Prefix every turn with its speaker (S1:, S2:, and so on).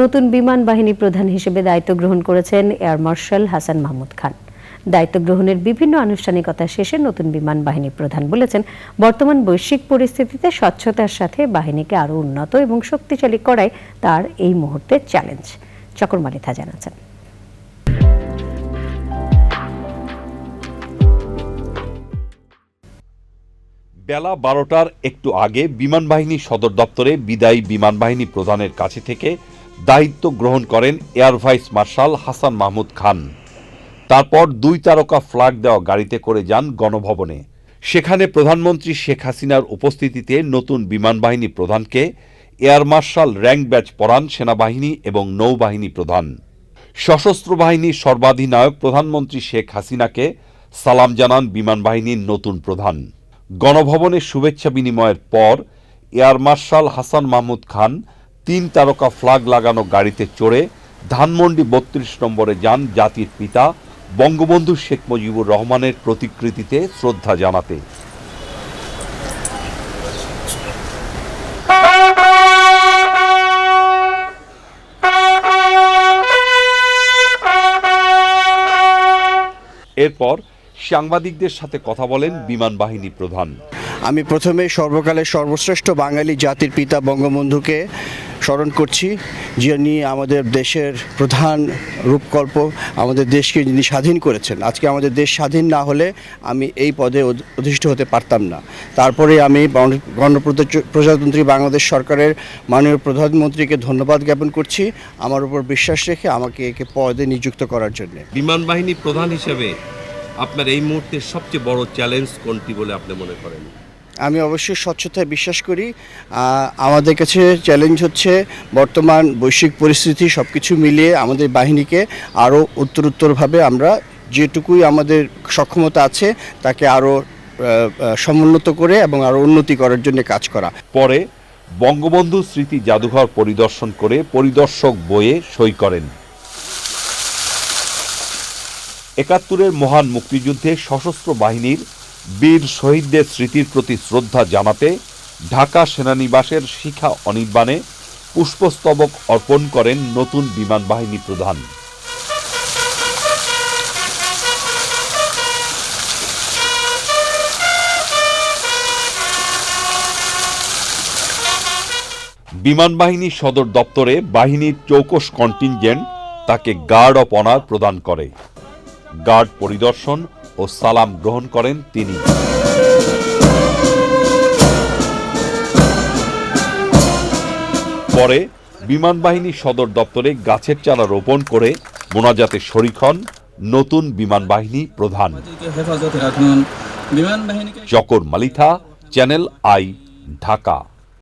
S1: নতুন বিমান বাহিনী প্রধান হিসেবে দায়িত্ব গ্রহণ করেছেন এয়ার মার্শাল হাসান মাহমুদ খান। দায়িত্ব গ্রহণের বিভিন্ন আনুষ্ঠানিকতা শেষে নতুন বিমান বাহিনী প্রধান বলেছেন, বর্তমান বৈশ্বিক পরিস্থিতিতে স্বচ্ছতার সাথে বাহিনীকে আরও উন্নত এবং শক্তিশালী করাই তার এই মুহূর্তের চ্যালেঞ্জ চকর মালিথা জানাচ্ছেন।
S2: বেলা বারোটার একটু আগে বিমান বাহিনী সদর দপ্তরে বিদায়ী বিমান বাহিনী প্রধানের কাছে থেকে দায়িত্ব গ্রহণ করেন air vice marshal Hasan Mahmud Khan. তারপর দুই তারকা ফ্ল্যাগ দেওয়া গাড়িতে করে যান গণভবনে। সেখানে প্রধানমন্ত্রী শেখ হাসিনার উপস্থিতিতে নতুন বিমান বাহিনী প্রধানকে, এয়ার মার্শাল র্যাঙ্ক ব্যাচ পরান সেনাবাহিনী এবং নৌবাহিনী প্রধান। সশস্ত্র বাহিনীর সর্বাধিনায়ক প্রধানমন্ত্রী শেখ হাসিনাকে সালাম জানান বিমান বাহিনীর নতুন প্রধান। গণভবনে শুভেচ্ছা বিনিময়ের পর এয়ার মার্শাল হাসান মাহমুদ খান তিন তারকা ফ্লাগ লাগানো গাড়িতে চড়ে ধানমন্ডি বত্রিশ নম্বরে যান জাতির পিতা, বঙ্গবন্ধু শেখ মুজিবুর রহমানের প্রতিকৃতিতে শ্রদ্ধা জানাতে। এরপর সাংবাদিকদের সাথে কথা বলেন বিমান বাহিনী প্রধান।
S3: আমি প্রথমে সর্বকালের সর্বশ্রেষ্ঠ বাঙালি জাতির পিতা বঙ্গবন্ধুকে স্মরণ করছি যিনি আমাদের দেশের প্রধান রূপকল্প, আমাদের দেশকে যিনি স্বাধীন করেছেন। আজকে আমাদের দেশ স্বাধীন না হলে আমি এই পদে অধ- অধিষ্ঠিত হতে পারতাম না। তারপরে আমি গণ- গণপ্রজাতন্ত্রী, প্রজাতন্ত্রী বাংলাদেশ সরকারের মাননীয় প্রধানমন্ত্রীকে ধন্যবাদ জ্ঞাপন করছি আমার উপর বিশ্বাস রেখে আমাকে একে পদে নিযুক্ত করার জন্য।
S4: বিমান বাহিনী প্রধান হিসেবে আপনার এই মুহূর্তে সবচেয়ে বড় চ্যালেঞ্জ কোনটি বলে আপনি মনে করেন?
S3: আমি অবশ্যই স্বচ্ছতায় বিশ্বাস করি। আমাদের কাছে চ্যালেঞ্জ হচ্ছে বর্তমান বৈশ্বিক পরিস্থিতি সব কিছু মিলিয়ে আমাদের বাহিনীকে আরও উত্তরোত্তরভাবে আমরা যেটুকুই আমাদের সক্ষমতা আছে তাকে আরও সমুন্নত করে এবং আরও উন্নতি করার জন্য কাজ করা।
S2: পরে বঙ্গবন্ধু স্মৃতি জাদুঘর পরিদর্শন করে পরিদর্শক বইয়ে সই করেন। একাত্তরের মহান মুক্তিযুদ্ধে সশস্ত্র বাহিনীর বীর শহীদদের স্মৃতির প্রতি শ্রদ্ধা জানাতে ঢাকা সেনানিবাসের শিখা অনির্বাণে পুষ্পস্তবক অর্পণ করেন নতুন বিমান বাহিনী প্রধান। বিমান বাহিনী সদর দপ্তরে বাহিনীর চৌকস কন্টিনজেন্ট তাকে গার্ড অফ অনার প্রদান করে। গার্ড পরিদর্শন ও সালাম গ্রহণ করেন তিনি। পরে বিমান বাহিনী সদর দপ্তরে গাছের চারা রোপণ করে মোনাজাতে শরিক হন নতুন বিমান বাহিনী প্রধান চকর মালিথা চ্যানেল আই ঢাকা।